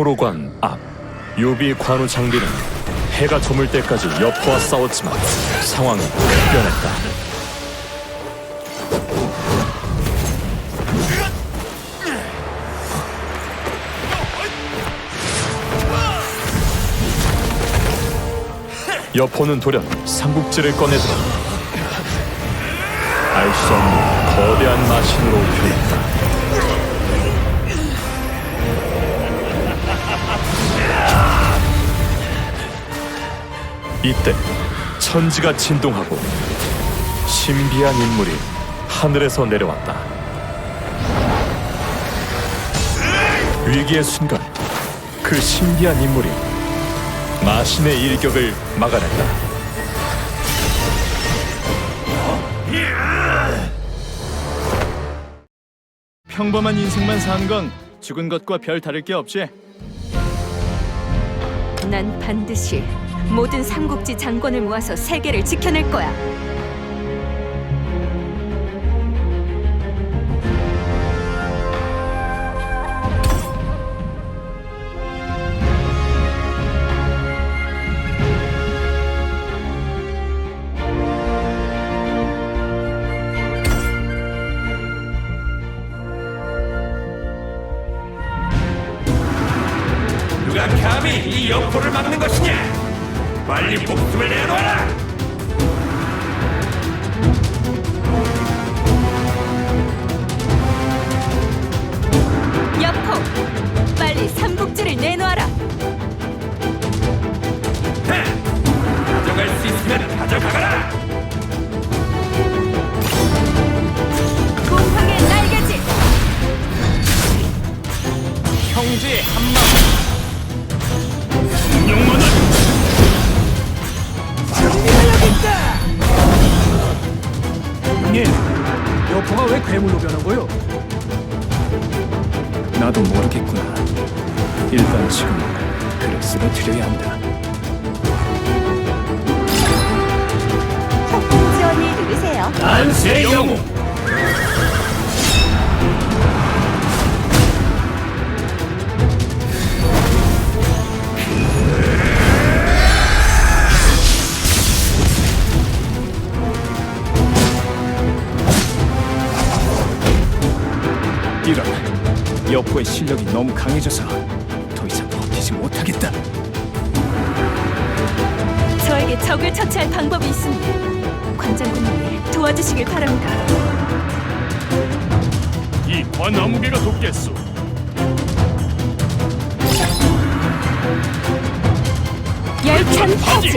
포로관 앞 유비 관우 장비는 해가 저물 때까지 여포와 싸웠지만 상황이 급변했다. 여포는 돌연 삼국지를 꺼내들어 알 수 없는 거대한 마신으로 변했다. 이때 천지가 진동하고 신비한 인물이 하늘에서 내려왔다. 위기의 순간 그 신비한 인물이 마신의 일격을 막아냈다. 평범한 인생만 사는 건 죽은 것과 별 다를 게 없지. 난 반드시 모든 삼국지 장관을 모아서 세계를 지켜낼 거야. 영웅! 이런 여포의 실력이 너무 강해져서 더 이상 버티지 못하겠다. 저에게 적을 처치할 방법이 있습니다. 관장군님이 도와주시길 바랍니다. 이 관아무개가 돕겠소. 열찬 타지.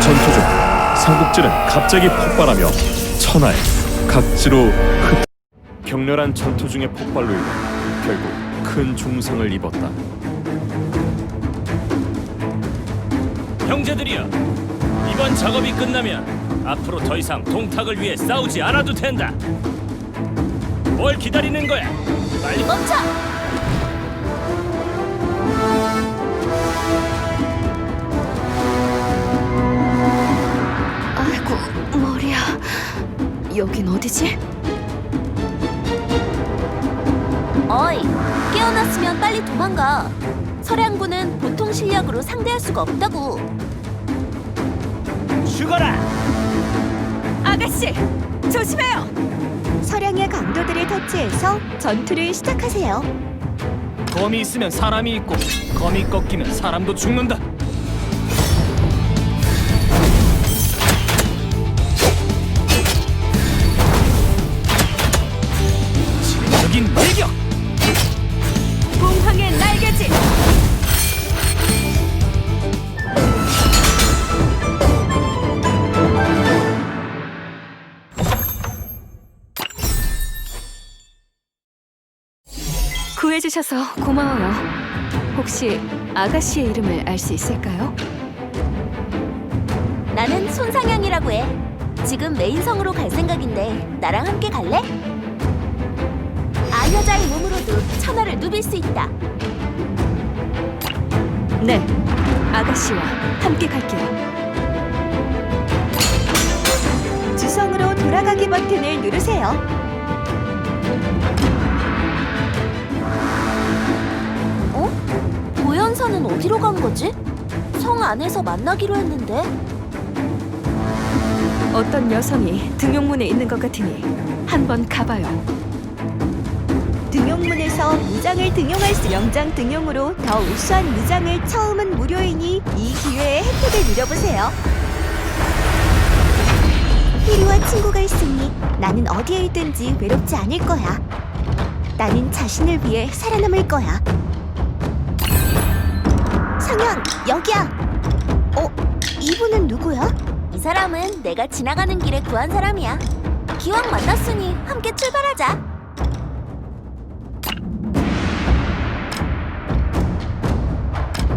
전투 중 삼국지는 갑자기 폭발하며 천하에 각지로 흩 격렬한 전투 중의 폭발로 인해 결국 큰 중상을 입었다. 형제들이여 이번 작업이 끝나면 앞으로 더 이상 동탁을 위해 싸우지 않아도 된다 뭘 기다리는 거야 빨리 멈춰! 아이고 머리야. 여긴 어디지? 어이, 깨어났으면 빨리 도망가. 서량군은 보통 실력으로 상대할 수가 없다고. 죽어라 아가씨 조심해요. 서량의 강도들을 터치해서 전투를 시작하세요. 검이 있으면 사람이 있고 검이 꺾이면 사람도 죽는다. 구해주셔서 고마워요. 혹시 아가씨의 이름을 알 수 있을까요? 나는 손상향이라고 해. 지금 메인성으로 갈 생각인데 나랑 함께 갈래? 아여자의 몸으로도 천하를 누빌 수 있다. 네, 아가씨와 함께 갈게요. 주성으로 돌아가기 버튼을 누르세요. 용사는 어디로 간 거지? 성 안에서 만나기로 했는데. 어떤 여성이 등용문에 있는 것 같으니 한번 가봐요. 등용문에서 무장을 등용할 수 영장 등용으로 더 우수한 무장을 처음은 무료이니 이 기회에 혜택을 누려보세요. 피리와 친구가 있으니 나는 어디에 있든지 외롭지 않을 거야. 나는 자신을 위해 살아남을 거야. 상현, 여기야. 어, 이분은 누구야? 이 사람은 내가 지나가는 길에 구한 사람이야. 기왕 만났으니 함께 출발하자.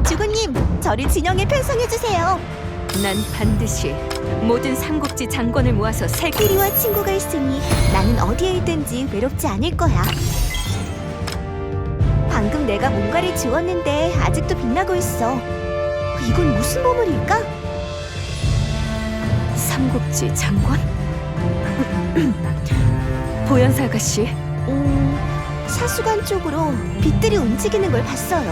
주군님, 저를 진영에 편성해 주세요. 난 반드시 모든 삼국지 장관을 모아서 세 피리와 친구가 있으니 나는 어디에 있든지 외롭지 않을 거야. 내가 뭔가를 지웠는데 아직도 빛나고 있어. 이건 무슨 보물일까? 삼국지 장관? 보현사 아가씨, 음, 사수관 쪽으로 빛들이 움직이는 걸 봤어요.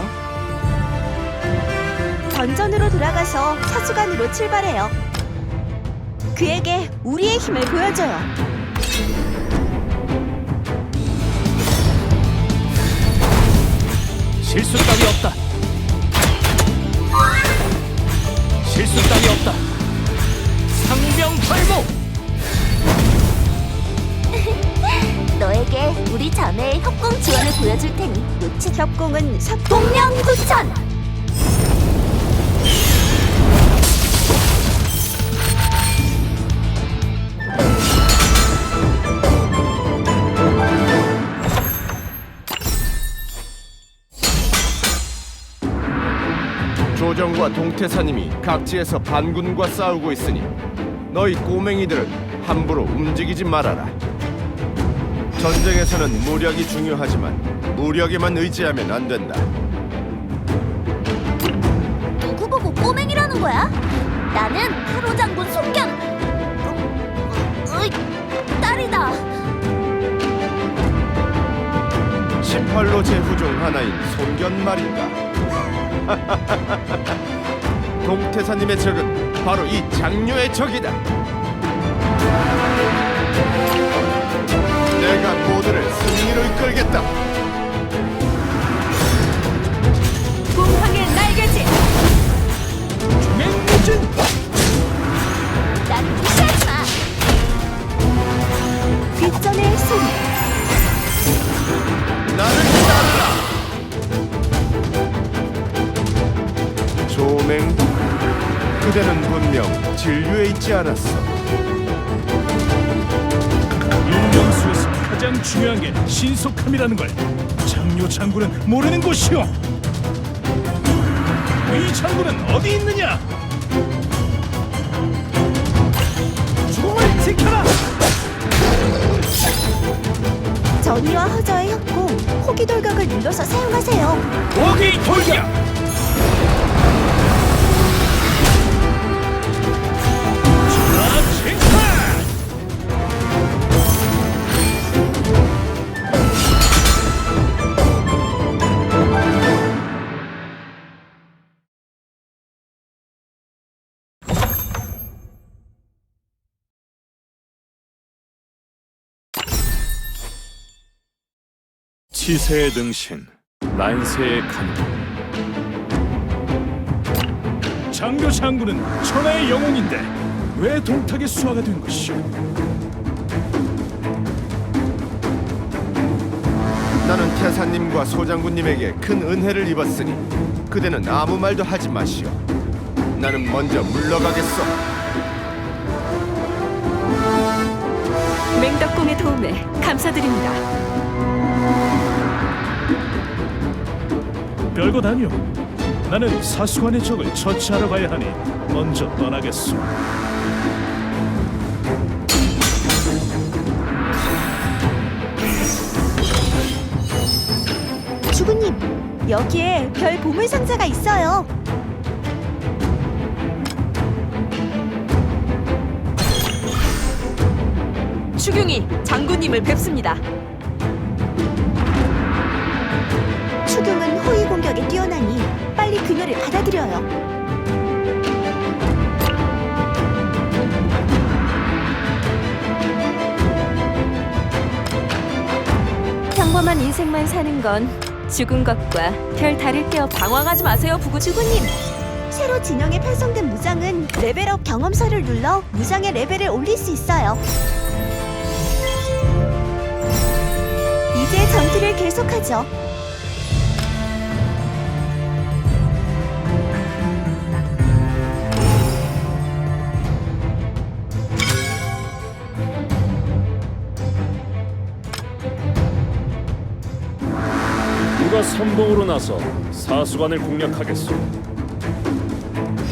던전으로 돌아가서 사수관으로 출발해요. 그에게 우리의 힘을 보여줘요. 실수 따위 없다. 실수 따위 없다. 상명탈모. 너에게 우리 자매의 협공 지원을 보여줄 테니 협공은 사 동명구천. 조정과 동태사님이 각지에서 반군과 싸우고 있으니 너희 꼬맹이들은 함부로 움직이지 말아라. 전쟁에서는 무력이 중요하지만 무력에만 의지하면 안 된다. 누구 보고 꼬맹이라는 거야? 나는 하로 장군 속견. 어, 으이, 딸이다. 18로 제후 중 하나인 손견 말인가? 동태사님의 적은 바로 이 장녀의 적이다. 내가 모두를 승리로 이끌겠다. 공황의 날개짓! 난 무시하지 마. 뒷전의 소리. 그대는 분명 진류에 있지 않았어. 윤정수에서 가장 중요한 게 신속함이라는 걸 장료 장군은 모르는 것이오. 이 장군은 어디 있느냐? 죽음을 지켜라. 전이와 허저의 협공, 호기 돌각을 눌러서 사용하세요. 오기 돌격. 치세의 등신, 난세의 간. 장료 장군은 천하의 영웅인데 왜 동탁의 수하가 된 것이오? 나는 태사님과 소장군님에게 큰 은혜를 입었으니 그대는 아무 말도 하지 마시오. 나는 먼저 물러가겠소. 맹덕공의 도움에 감사드립니다. 별것 아니오. 나는 사수관의 적을 처치하러 가야 하니 먼저 떠나겠소. 주군님, 여기에 별 보물 상자가 있어요. 추경이 장군님을 뵙습니다. 추경은 호위 공격에 뛰어나니 빨리 그 격려를 받아들여요. 평범한 인생만 사는 건 죽은 것과 별 다를 게 없. 방황하지 마세요, 부구 주구님, 새로 진영에 편성된 무장은 레벨업 경험서를 눌러 무장의 레벨을 올릴 수 있어요. 이제 전투를 계속하죠. 누가 선봉으로 나서 사수관을 공략하겠소?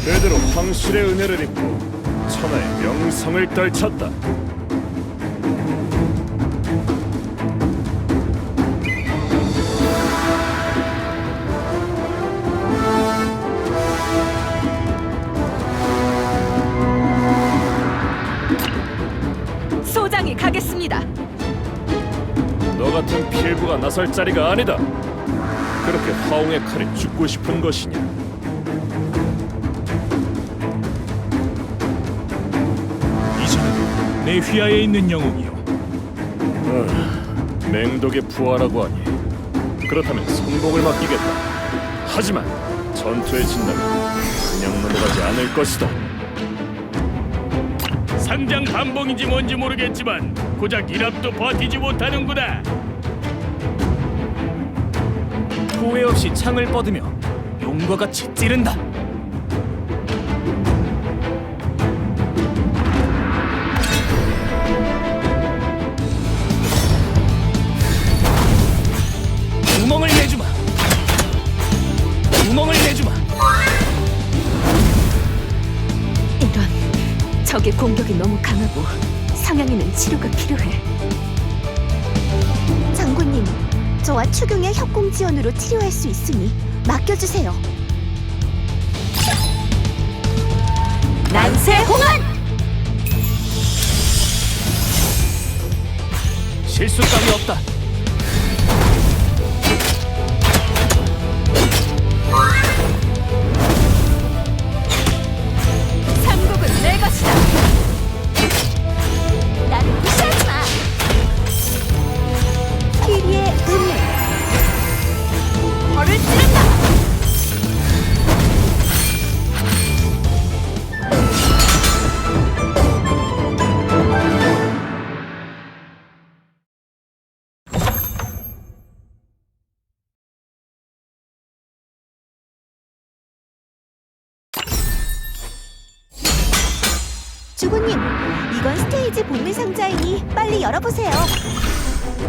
그대로 황실의 은혜를 입고 천하의 명성을 떨쳤다. 소장이 가겠습니다. 너 같은 필부가 나설 자리가 아니다. 그렇게 화웅의 칼에 죽고 싶은 것이냐? 이제는 내 휘하에 있는 영웅이요. 맹독의 부하라고 하니 그렇다면 선봉을 맡기겠다. 하지만 전투에 진다면 그냥 넘어가지 않을 것이다. 상장 반봉인지 뭔지 모르겠지만 고작 일합도 버티지 못하는구나. 후회 없이 창을 뻗으며 용과 같이 찌른다. 구멍을 내주마. 구멍을 내주마. 이런 적의 공격이 너무 강하고 상향에는 치료가 필요해. 저와 추경의 협공 지원으로 치료할 수 있으니 맡겨주세요. 난세 홍한! 실수 따위 없다. 주군님, 이건 스테이지 복리 상자이니 빨리 열어보세요.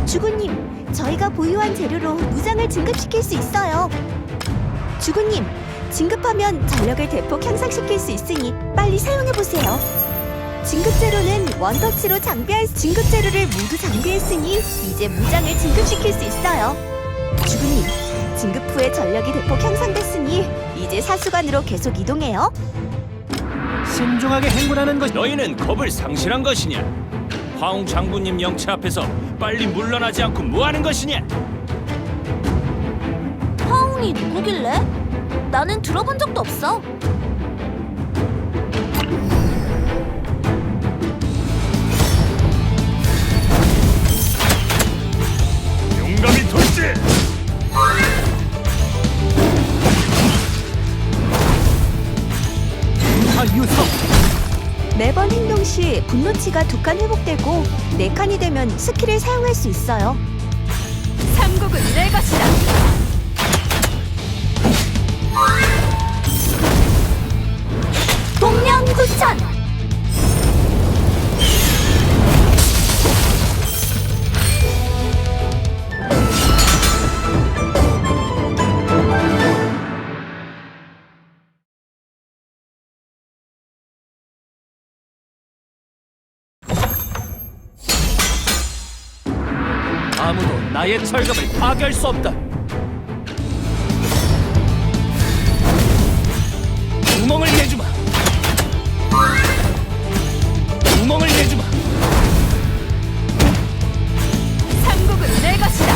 주군님, 저희가 보유한 재료로 무장을 진급시킬 수 있어요. 주군님, 진급하면 전력을 대폭 향상시킬 수 있으니 빨리 사용해보세요. 진급 재료는 원터치로 장비할 수- 진급 재료를 모두 장비했으니 이제 무장을 진급시킬 수 있어요. 주군님, 진급 후에 전력이 대폭 향상됐으니 이제 사수관으로 계속 이동해요. 신중하게 행군하는 것. 너희는 겁을 상실한 것이냐? 화웅 장군님 영체 앞에서 빨리 물러나지 않고 뭐하는 것이냐? 화웅이 누구길래? 나는 들어본 적도 없어. 용감히 돌지! 유성. 매번 행동 시 분노치가 두 칸 회복되고 네 칸이 되면 스킬을 사용할 수 있어요. 삼국은 내 것이다. 동명 구천. 나의 철갑을 파괴할 수 없다. 구멍을 내주마. 구멍을 내주마. 삼국은 내 것이다.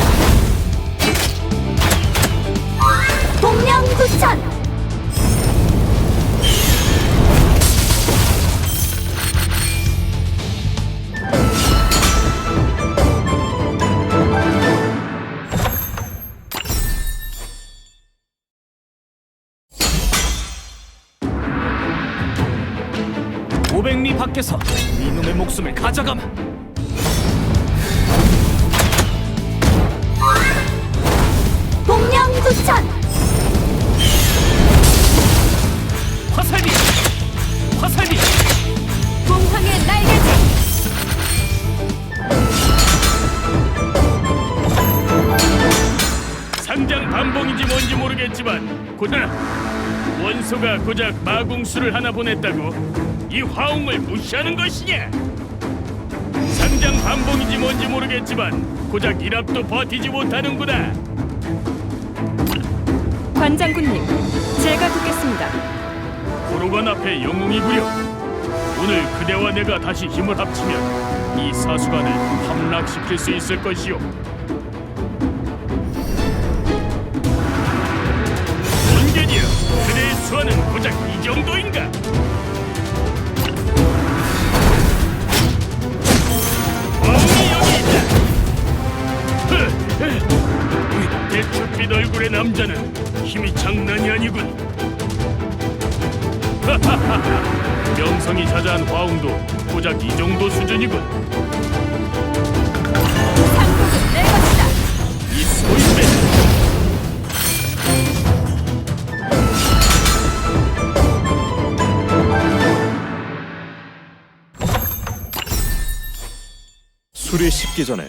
동명구천. 500리 밖에서 이놈의 목숨을 가져가마. 복명두천 화살비, 화살비. 봉황의 날개짓 상장 반봉인지 뭔지 모르겠지만 고작 원소가 고작 마궁수를 하나 보냈다고 이 화웅을 무시하는 것이냐? 상장 반봉인지 뭔지 모르겠지만 고작 일합도 버티지 못하는구나. 관장군님 제가 돕겠습니다 호로관 앞에 영웅이 구려. 오늘 그대와 내가 다시 힘을 합치면 이 사수관을 함락시킬 수 있을 것이오. 원견이여, 그대의 수완은 고작 이 정도인가? 대추빛 얼굴의 남자는 힘이 장난이 아니군. 명성이 자자한 화웅도 고작 이 정도 수준이군. 술이 식기 전에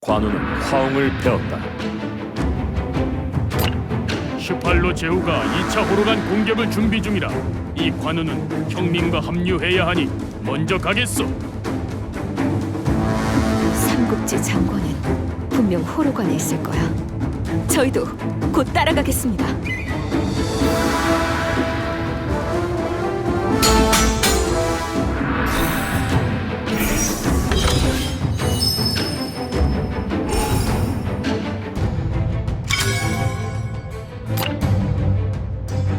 관우는 화웅을 베었다. 슈팔로 제후가 2차 호로간 공격을 준비 중이라 이 관우는 형님과 합류해야 하니 먼저 가겠소. 삼국지 장관은 분명 호로관에 있을 거야 저희도 곧 따라가겠습니다